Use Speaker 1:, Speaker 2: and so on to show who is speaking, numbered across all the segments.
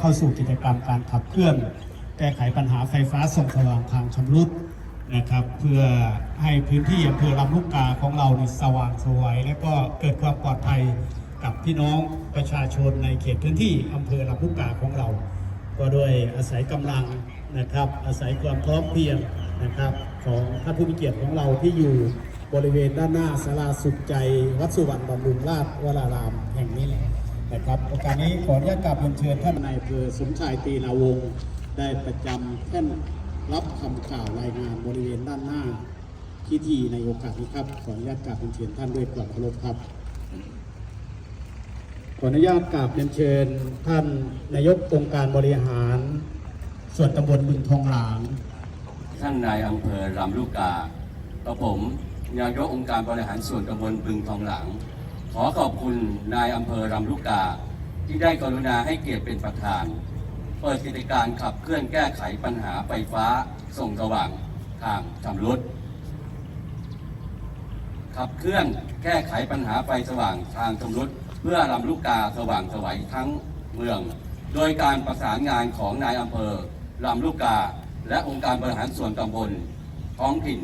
Speaker 1: เข้าสู่กิจกรรมการขับเคลื่อน แก้ไขปัญหาไฟฟ้าส่องสว่างทางชำรุดนะครับ เพื่อให้พื้นที่อำเภอลำลูกกาของเราเนี่ยสว่างสวยและก็เกิดความปลอดภัยกับพี่น้องประชาชนในเขตพื้นที่อำเภอลำลูกกาของเรา ก็ด้วยอาศัยกำลังนะครับ อาศัยความพร้อมเพรียงนะครับของท่านผู้มีเกียรติของเราที่อยู่บริเวณด้านหน้าศาลาสุขใจ วัดสุวรรณบำรุงราชวรารามแห่งนี้ นะครับโอกาสนี้ขออนุญาตกราบเรียนเชิญท่านนายอำเภอสมชายตีนาวงศ์ได้ประจำแท่นรับคำกล่าวรายงานบริเวณด้านหน้าพิธีในโอกาสนี้ครับ ขออนุญาตกราบเรียนเชิญท่านด้วยความเคารพครับ ขออนุญาตกราบเรียนเชิญท่านนายกองค์การบริหาร ส่วนตำบลบึงทองหลาง
Speaker 2: ท่านนายอำเภอลำลูกกากับผมนายกองค์การบริหารส่วนตำบลบึงทองหลัง ขอขอบคุณนายอำเภอลำลูกกา ที่ได้กรุณาให้เกียรติเป็นประธาน เปิดกิจการขับเคลื่อนแก้ไขปัญหาไฟฟ้าส่งสว่างทางชำรุดขับเคลื่อนแก้ไขปัญหาไฟสว่างทางชำรุดเพื่อลำลูกกาสว่างสวัยทั้งเมือง โดยการประสานงานของนายอำเภอลำลูกกา และองค์การบริหารส่วนตำบลท้องถิ่น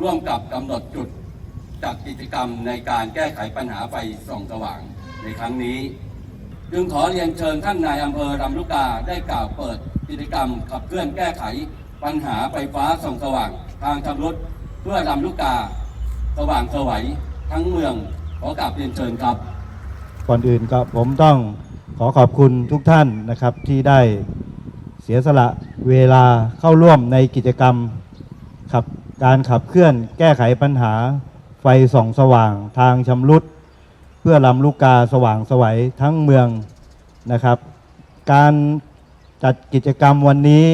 Speaker 2: ร่วมกับกำหนดจุด จัดกิจกรรมในการแก้ไขปัญหาไฟส่องสว่างในครั้งนี้ จึงขอเรียนเชิญท่านนายอำเภอลำลูกกาได้กล่าวเปิดกิจกรรมขับเคลื่อนแก้ไขปัญหาไฟฟ้าส่องสว่าง ทางชำรุดเพื่อลำลูกกา สว่างสวัยทั้งเมืองขอกราบเรียนเชิญครับ
Speaker 3: ก่อนอื่นก็ผมต้องขอขอบคุณทุกท่านนะครับที่ได้เสียสละเวลาเข้าร่วมในกิจกรรมขับการขับเคลื่อนแก้ไขปัญหา ฟส่องสว่างทางชำรุด เพื่อลำลูกกาสว่างสวัยทั้งเมืองนะครับ การจัดกิจกรรมวันนี้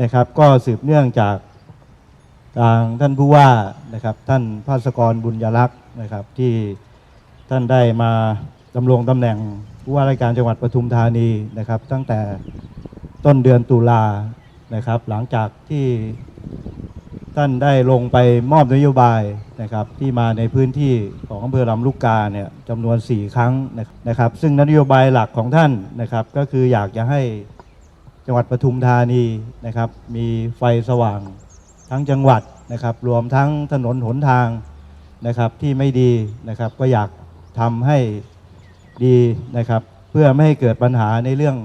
Speaker 3: นะครับ ก็สืบเนื่องจากทางท่านผู้ว่านะครับ ท่านภาสกรบุญยรักษ์นะครับ ที่ท่านได้มาดำรงตำแหน่งผู้ว่าราชการจังหวัดปทุมธานีนะครับ ตั้งแต่ต้นเดือนตุลานะครับ หลังจากที่ ท่านได้ลงไปมอบนโยบายนะครับที่มาในพื้นที่ของอำเภอลำลูกกาเนี่ยจำนวน 4 ครั้งนะครับ ซึ่งนโยบายหลักของท่านนะครับก็คืออยากจะให้จังหวัดปทุมธานีนะครับมีไฟสว่างทั้งจังหวัดนะครับรวมทั้งถนนหนทางนะครับที่ไม่ดีนะครับก็อยากทำให้ดีนะครับเพื่อไม่ให้เกิดปัญหาในเรื่อง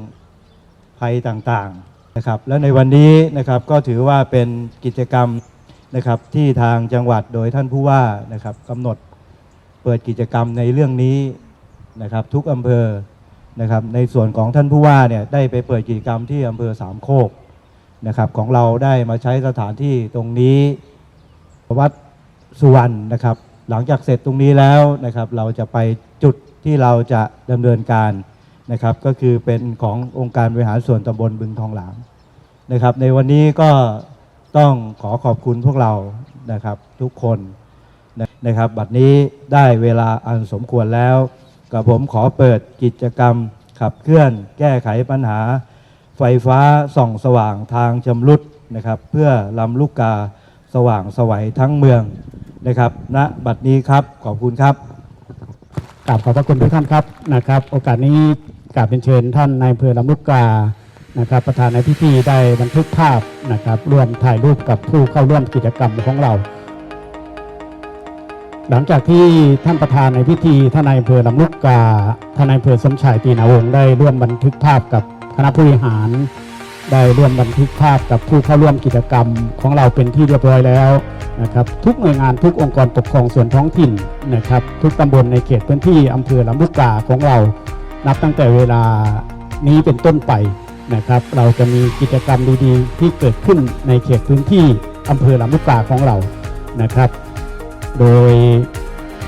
Speaker 3: ภัยต่างๆนะครับและในวันนี้นะครับก็ถือว่าเป็นกิจกรรม นะครับที่ทางจังหวัดโดยท่านผู้ว่านะครับกำหนดเปิดกิจกรรมในเรื่องนี้นะครับทุกอำเภอนะครับในส่วนของท่านผู้ว่าเนี่ยได้ไปเปิดกิจกรรมที่อำเภอสามโคกนะครับของเราได้มาใช้สถานที่ตรงนี้วัดสุวรรณนะครับ หลังจากเสร็จตรงนี้แล้วนะครับเราจะไปจุดที่เราจะดำเนินการนะครับก็คือเป็นขององค์การบริหารส่วนตำบลบึงทองหลางนะครับในวันนี้ก็ ต้องขอขอบคุณพวกเรานะครับทุกคนนะครับบัดนี้ได้เวลาอันสมควรแล้วกับผมขอเปิดกิจกรรมขับเคลื่อนแก้ไขปัญหา ไฟฟ้าส่องสว่างทางชำรุดนะครับ เพื่อลำลูกกาสว่างสวัยทั้งเมืองนะครับณบัดนี้ครับขอบคุณครับ
Speaker 1: กราบขอบพระคุณทุกท่านครับนะครับ โอกาสนี้กราบเป็นเชิญท่านนายอำเภอลำลูกกา นะครับประธานในพิธีได้บันทึกภาพนะครับร่วมถ่ายรูปกับผู้เข้าร่วมกิจกรรมของเรา หลังจากที่ท่านประธานในพิธีท่านนายอำเภอลำลูกกาท่านนายอำเภอสมชายตีนาวงได้ร่วมบันทึกภาพกับคณะผู้บริหาร ได้ร่วมบันทึกภาพกับผู้เข้าร่วมกิจกรรมของเราเป็นที่เรียบร้อยแล้วนะครับทุกหน่วยงานทุกองค์กรปกครองส่วนท้องถิ่นนะครับทุกตำบลในเขตพื้นที่อำเภอลำลูกกาของเรา นับตั้งแต่เวลานี้เป็นต้นไป นะครับ เราจะมีกิจกรรมดีๆ ที่เกิดขึ้นในเขตพื้นที่อำเภอลำลูกกาของเรานะครับ โดย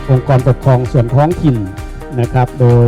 Speaker 1: องค์กรปกครองส่วนท้องถิ่นนะครับ โดย